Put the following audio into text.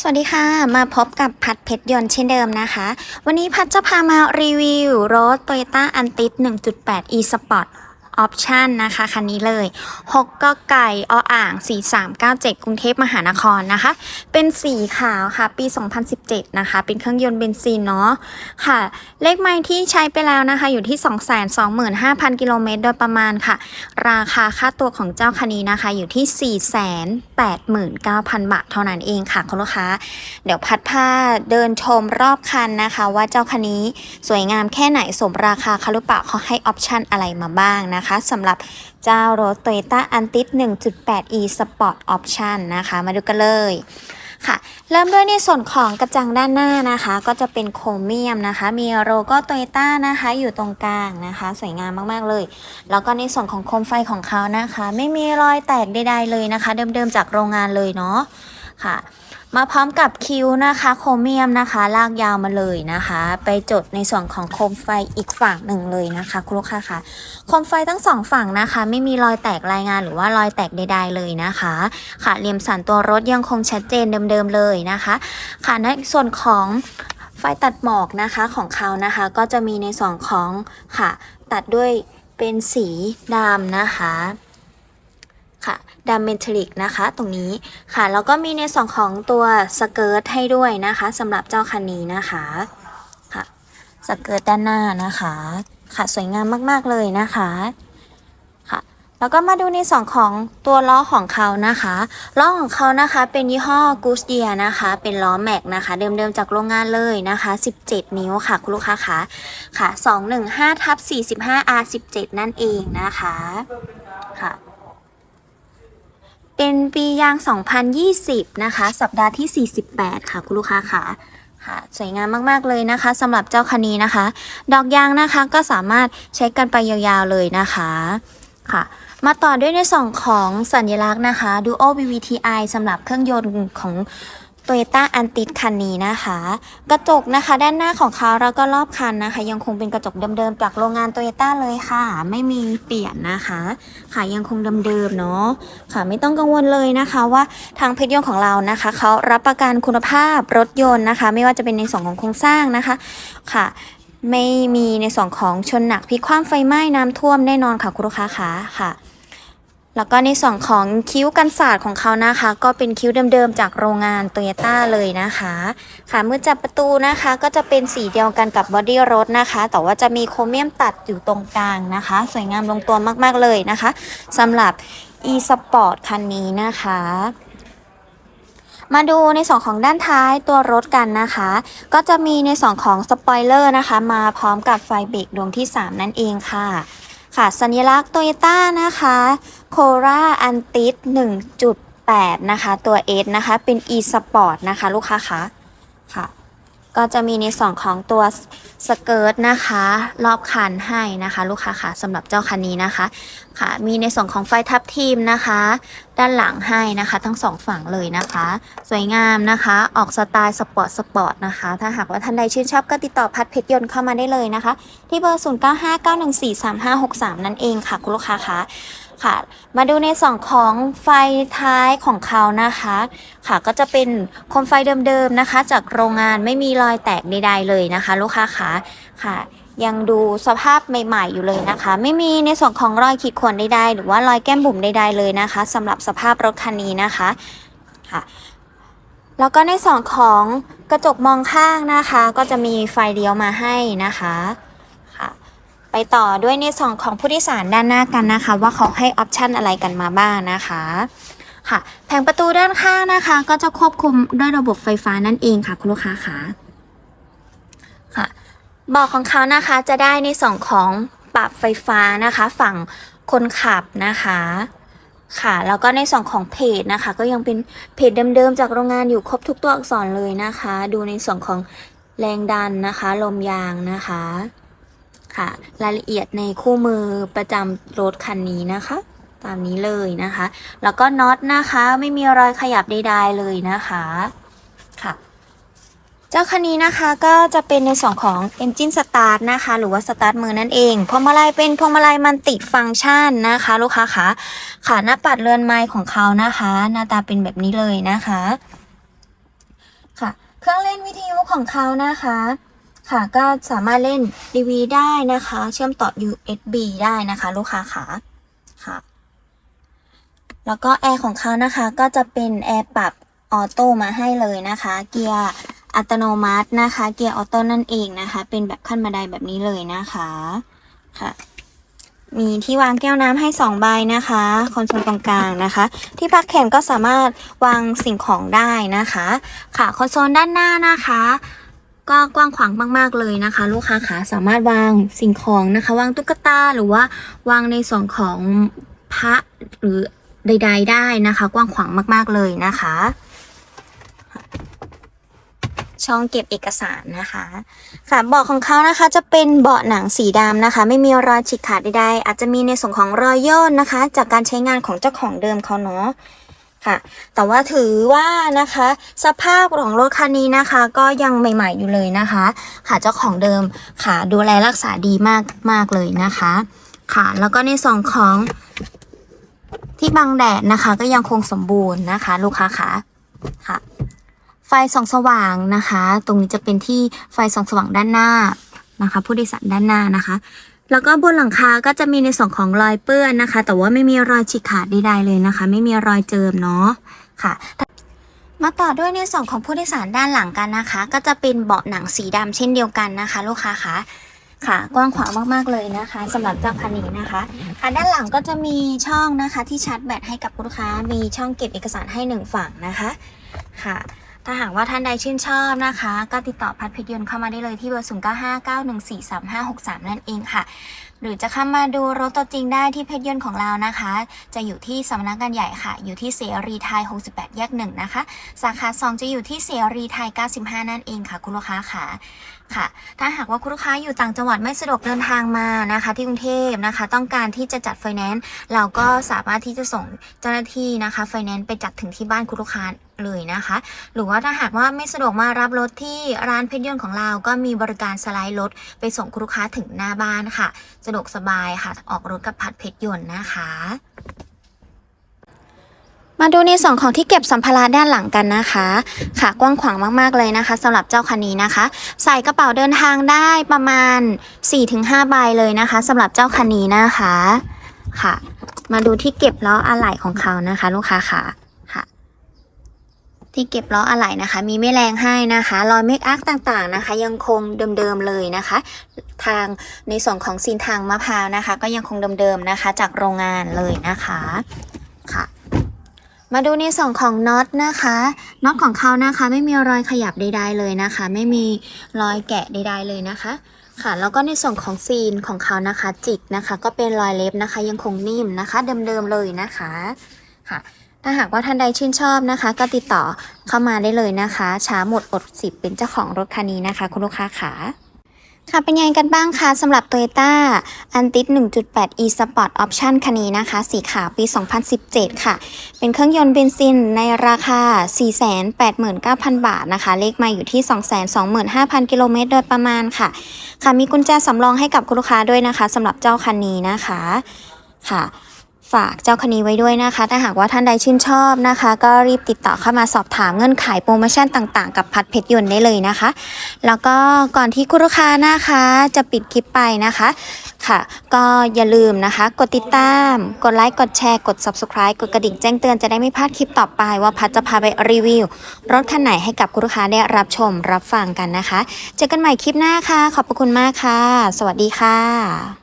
สวัสดีค่ะ มาพบกับพัดเพชรยนต์เช่นเดิมนะคะ วันนี้พัดจะพามารีวิวรถ Toyota a n t i s 1.8 e Sport Option นะคะคันนี้เลย 6กไก่ออ่าง 4397 กรุงเทพมหานครนะคะ เป็นสีขาวค่ะ ปี 2017 นะคะ เป็นเครื่องยนต์เบนซินเนาะค่ะ เลขไมล์ที่ใช้ไปแล้วนะคะ อยู่ที่ 225,000 กิโลเมตรโดยประมาณค่ะ ราคาค่าตัวของเจ้าคันนี้นะคะ อยู่ที่ 489,000 บาทเท่านั้นเองค่ะคุณลูกค้า เดี๋ยวพัดผ้าเดินชมรอบคันนะคะ ว่าเจ้าคันนี้สวยงามแค่ไหนสมราคาเขาหรือเปล่าเขาให้ออปชันอะไรมาบ้างนะคะสำหรับเจ้ารถ Toyota a n t i s 1.8 e Sport Option นะคะ มาดูกันเลยค่ะ เริ่มด้วยในส่วนของกระจังด้านหน้านะคะ ก็จะเป็นโครเมียมนะคะ มีโลโก้โตโยต้านะคะ อยู่ตรงกลางนะคะ สวยงามมากๆเลย แล้วก็ในส่วนของโคมไฟของเขานะคะ ไม่มีรอยแตกใดๆเลยนะคะ เดิมๆจากโรงงานเลยเนาะค่ะ มาพร้อมกับคิ้วนะคะ โครเมียมนะคะ ลากยาวมาเลยนะคะ ไปจดในส่วนของโคมไฟอีกฝั่งหนึ่งเลยนะคะ คุณลูกค้าคะโคมไฟทั้งสองฝั่งนะคะ ไม่มีรอยแตกรายงานหรือว่ารอยแตกใดๆเลยนะคะ ค่ะเหลี่ยมสันตัวรถยังคงชัดเจนเดิมๆเลยนะคะ ค่ะในส่วนของไฟตัดหมอกนะคะของเขานะคะ ก็จะมีในส่วนของค่ะ ตัดด้วยเป็นสีดำนะคะ ค่ะดามเมนทลิกนะคะตรงนี้ค่ะ แล้วก็มีในส่วนของตัวสเกิร์ตให้ด้วยนะคะสำหรับเจ้าคันนี้นะคะค่ะสเกิร์ตด้านหน้านะคะค่ะสวยงามมากๆเลยนะคะค่ะ แล้วก็มาดูในส่วนของตัวล้อของเขานะคะล้อของเขานะคะเป็นยี่ห้อ Goodyear นะคะ เป็นล้อแม็กนะคะ เดิมๆจากโรงงานเลยนะคะ 17 นิ้วค่ะคุณลูกค้าคะค่ะ 215ทับ45 R17 นั่นเองนะคะ เป็นปียาง 2020 นะคะ สัปดาห์ที่ 48 ค่ะ คุณลูกค้าค่ะค่ะ สวยงามมาก ๆ เลยนะคะสำหรับเจ้าคันนี้นะคะ ดอกยางนะคะก็สามารถใช้กันไปยาวๆเลยนะคะค่ะ มาต่อด้วยในส่องของสัญลักษณ์นะคะ Duo VVTi สำหรับเครื่องยนต์ของ Toyota a n t i s คันนี้นะคะ กระจกนะคะ ด้านหน้าของเขาแล้วก็รอบคันนะคะ ยังคงเป็นกระจกเดิมๆจากโรงงาน Toyota เลยค่ะ ไม่มีเปลี่ยนนะคะค่ะยังคงเดิมๆเนาะค่ะไม่ต้องกังวลเลยนะคะว่าทางเพชรยนต์ของเรานะคะเขารับประกันคุณภาพรถยนต์นะคะ ไม่ว่าจะเป็นในส่วนของโครงสร้างนะคะค่ะ ไม่มีในส่วนของชนหนักพิกคว่ำไฟไหม้น้ำท่วมแน่นอนค่ะคุณลูกค้าคะค่ะ แล้วก็ในส่วนของคิ้วกันศาสตร์ของเขานะคะ ก็เป็นคิ้วเดิมๆจากโรงงานโตโยต้าเลยนะคะค่ะเมื่อจับประตูนะคะ ก็จะเป็นสีเดียวกันกับบอดี้รถนะคะ แต่ว่าจะมีโครเมียมตัดอยู่ตรงกลางนะคะ สวยงามลงตัวมากๆเลยนะคะสำหรับ e-sport คันนี้นะคะมาดูในส่วนของด้านท้ายตัวรถกันนะคะ ก็จะมีในส่วนของสปอยเลอร์นะคะ มาพร้อมกับไฟเบรกดวงที่ 3 นั่นเองค่ะ ค่ะ สัญลักษณ์โตโยต้านะคะโคราอันติส1.8 นะคะ ตัว S นะคะ เป็น e-sport นะคะ ลูกค้าคะค่ะ ก็จะมีในส่วนของตัวสเกิร์ตนะคะ รอบคันให้นะคะ ลูกค้าค่ะสำหรับเจ้าคันนี้นะคะค่ะ มีในส่วนของไฟทับทีมนะคะ ด้านหลังให้นะคะ ทั้งสองฝั่งเลยนะคะ สวยงามนะคะ ออกสไตล์สปอร์ตสปอร์ตนะคะ ถ้าหากว่าท่านใดชื่นชอบก็ติดต่อพัดเพชรยนต์เข้ามาได้เลยนะคะ ที่เบอร์ 0959143563 นั่นเองค่ะ คุณลูกค้าคะ ค่ะ มาดูในส่วนของไฟท้ายของเขานะคะ ค่ะก็จะเป็นโคมไฟเดิมๆนะคะ จากโรงงานไม่มีรอยแตกใดๆเลยนะคะ ลูกค้าคะค่ะ ยังดูสภาพใหม่ๆอยู่เลยนะคะ ไม่มีในส่วนของรอยขีดข่วนใดๆหรือว่ารอยแก้มบุ๋มใดๆเลยนะคะสำหรับสภาพรถคันนี้นะคะค่ะแล้วก็ในส่วนของกระจกมองข้างนะคะ ก็จะมีไฟเลี้ยวมาให้นะคะ ไปต่อด้วยในส่วนของผู้โดยสารด้านหน้ากันนะคะ ว่าเขาให้ออปชันอะไรกันมาบ้างนะคะค่ะ แผงประตูด้านข้างนะคะ ก็จะควบคุมด้วยระบบไฟฟ้านั่นเองค่ะ คุณลูกค้าค่ะค่ะเบอกของเขานะคะจะได้ในส่วนของปรับไฟฟ้านะคะ ฝั่งคนขับนะคะค่ะแล้วก็ในส่วนของเพจนะคะ ก็ยังเป็นเพจเดิมๆจากโรงงานอยู่ครบทุกตัวอักษรเลยนะคะ ดูในส่วนของแรงดันนะคะ ลมยางนะคะ ค่ะ รายละเอียดในคู่มือประจำรถคันนี้นะคะ ตามนี้เลยนะคะ แล้วก็น็อตนะคะ ไม่มีรอยขยับใดๆเลยนะคะค่ะเจ้าคันนี้นะคะก็จะเป็นในส่วนของ Engine Start นะคะ หรือว่า Start มือนั่นเองพวงมาลัยเป็นพวงมาลัยมันติฟังก์ชันนะคะ ลูกค้าคะค่ะหน้าปัดเรือนไม้ของเขานะคะ หน้าตาเป็นแบบนี้เลยนะคะ ค่ะ เครื่องเล่นวิทยุของเขานะคะ ค่ะก็สามารถเล่น DV ได้นะคะ เชื่อมต่อ USB ได้นะคะ ลูกค้าขาค่ะ แล้วก็แอร์ของเขานะคะก็จะเป็นแอร์ปรับออโต้มาให้เลยนะคะ เกียร์อัตโนมัตินะคะ เกียร์ออโต้นั่นเองนะคะ เป็นแบบขั้นบันไดแบบนี้เลยนะคะค่ะ มีที่วางแก้วน้ำให้ 2 ใบนะคะคอนโซลตรงกลางนะคะ ที่พักแขนก็สามารถวางสิ่งของได้นะคะ ค่ะคอนโซลด้านหน้านะคะ ก็กว้างขวางมาก ๆ เลยนะคะ ลูกค้าขาสามารถวางสิ่งของนะคะ วางตุ๊กตาหรือว่าวางในส่วนของพระหรือใด ๆ ได้นะคะ กว้างขวางมาก ๆ เลยนะคะ ช่องเก็บเอกสารนะคะค่ะเบาะของเขานะคะจะเป็นเบาะหนังสีดำนะคะ ไม่มีรอยฉีกขาดใดๆอาจจะมีในส่วนของรอยย่นนะคะ จากการใช้งานของเจ้าของเดิมเขาเนาะ ค่ะ แต่ว่าถือว่านะคะ สภาพของรถคันนี้นะคะ ก็ยังใหม่ ๆอยู่เลยนะคะ ค่ะเจ้าของเดิมค่ะ ดูแลรักษาดีมากมากเลยนะคะ ค่ะ แล้วก็ในส่วนของที่บังแดดนะคะ ก็ยังคงสมบูรณ์นะคะ ลูกค้าค่ะค่ะ ไฟส่องสว่างนะคะ ตรงนี้จะเป็นที่ไฟส่องสว่างด้านหน้านะคะ ผู้โดยสารด้านหน้านะคะ แล้วก็บนหลังคาก็จะมีในส่วนของรอยเปื้อนนะคะ แต่ว่าไม่มีรอยฉีกขาดใดๆเลยนะคะ ไม่มีรอยเจิมเนาะค่ะมาต่อด้วยในส่วนของผู้โดยสารด้านหลังกันนะคะ ก็จะเป็นเบาะหนังสีดำเช่นเดียวกันนะคะ ลูกค้าคะค่ะ กว้างขวางมากๆเลยนะคะสำหรับเจ้าคันนี้นะคะค่ะด้านหลังก็จะมีช่องนะคะที่ชาร์จแบตให้กับลูกค้า มีช่องเก็บเอกสารให้หนึ่งฝั่งนะคะค่ะ ถ้าหากว่าท่านใดชื่นชอบนะคะ ก็ติดต่อพัดเพชรยนต์เข้ามาได้เลยที่เบอร์ 0 9 5 9 1 4 3 5 6 3 นั่นเองค่ะ หรือจะเข้ามาดูรถตัวจริงได้ที่เพชรยนต์ของเรานะคะ จะอยู่ที่สำนักงานใหญ่ค่ะ อยู่ที่เสรีไทย 68 แยกหนึ่งนะคะ สาขา 2 จะอยู่ที่เสรีไทย 95 นั่นเองค่ะ คุณลูกค้าค่ะค่ะ ถ้าหากว่าคุณลูกค้าอยู่ต่างจังหวัดไม่สะดวกเดินทางมานะคะ ที่กรุงเทพนะคะ ต้องการที่จะจัดไฟแนนซ์เราก็สามารถที่จะส่งเจ้าหน้าที่นะคะไฟแนนซ์ไปจัดถึงที่บ้านคุณลูกค้า เลยนะคะ หรือว่าถ้าหากว่าไม่สะดวกมารับรถที่ร้านเพชรยนต์ของเรา ก็มีบริการสไลด์รถไปส่งลูกค้าถึงหน้าบ้านค่ะ สะดวกสบายค่ะ ออกรถกับพัดเพชรยนต์นะคะมาดูในส่วนของที่เก็บสัมภาระด้านหลังกันนะคะ ค่ะกว้างขวางมากๆเลยนะคะสำหรับเจ้าคันนี้นะคะ ใส่กระเป๋าเดินทางได้ประมาณ 4-5 ใบเลยนะคะสำหรับเจ้าคันนี้นะคะ ค่ะ มาดูที่เก็บล้ออะไหล่ของเขานะคะ ลูกค้าค่ะ ที่เก็บล้ออะไหล่นะคะ มีแม่แรงให้นะคะรอยเมคอัพต่างๆนะคะ ยังคงเดิมๆเลยนะคะ ทางในส่วนของซีนทางมะพร้าวนะคะ ก็ยังคงเดิมๆนะคะ จากโรงงานเลยนะคะค่ะ มาดูในส่วนของน็อตนะคะน็อตของเขานะคะ ไม่มีรอยขยับใดๆเลยนะคะ ไม่มีรอยแกะใดๆเลยนะคะค่ะแล้วก็ในส่วนของซีนของเขานะคะจิกนะคะ ก็เป็นรอยเล็บนะคะ ยังคงนิ่มนะคะ เดิมๆเลยนะคะค่ะ ถ้าหากว่าท่านใดชื่นชอบนะคะ ก็ติดต่อเข้ามาได้เลยนะคะ ช้าหมดอดสิบเป็นเจ้าของรถคันนี้นะคะ คุณลูกค้าขาค่ะเป็นยังไงกันบ้างคะสำหรับ Toyota a n t i s 1.8 e Sport Option คันนี้นะคะ สีขาวปี 2017 ค่ะ เป็นเครื่องยนต์เบนซินในราคา 489,000 บาทนะคะ เลขมาอยู่ที่ 225,000 กิโลเมตรโดยประมาณค่ะ ค่ะมีกุญแจสำรองให้กับคุณลูกค้าด้วยนะคะสำหรับเจ้าคันนี้นะคะค่ะ ฝากเจ้าคันนี้ไว้ด้วยนะคะ ถ้าหากว่าท่านใดชื่นชอบนะคะ ก็รีบติดต่อเข้ามาสอบถามเงื่อนไขโปรโมชั่นต่างๆ กับพัดเพชรยนต์ได้เลยนะคะ แล้วก็ก่อนที่คุณลูกค้านะคะจะปิดคลิปไปนะคะค่ะ ก็อย่าลืมนะคะ กดติดตาม กดไลค์กดแชร์กด subscribe กดกระดิ่งแจ้งเตือนจะได้ไม่พลาดคลิปต่อไปว่าพัดจะพาไปรีวิว รถคันไหนให้กับคุณลูกค้าได้รับชมรับฟังกันนะคะ เจอกันใหม่คลิปหน้าค่ะ ขอบพระคุณมากค่ะ สวัสดีค่ะ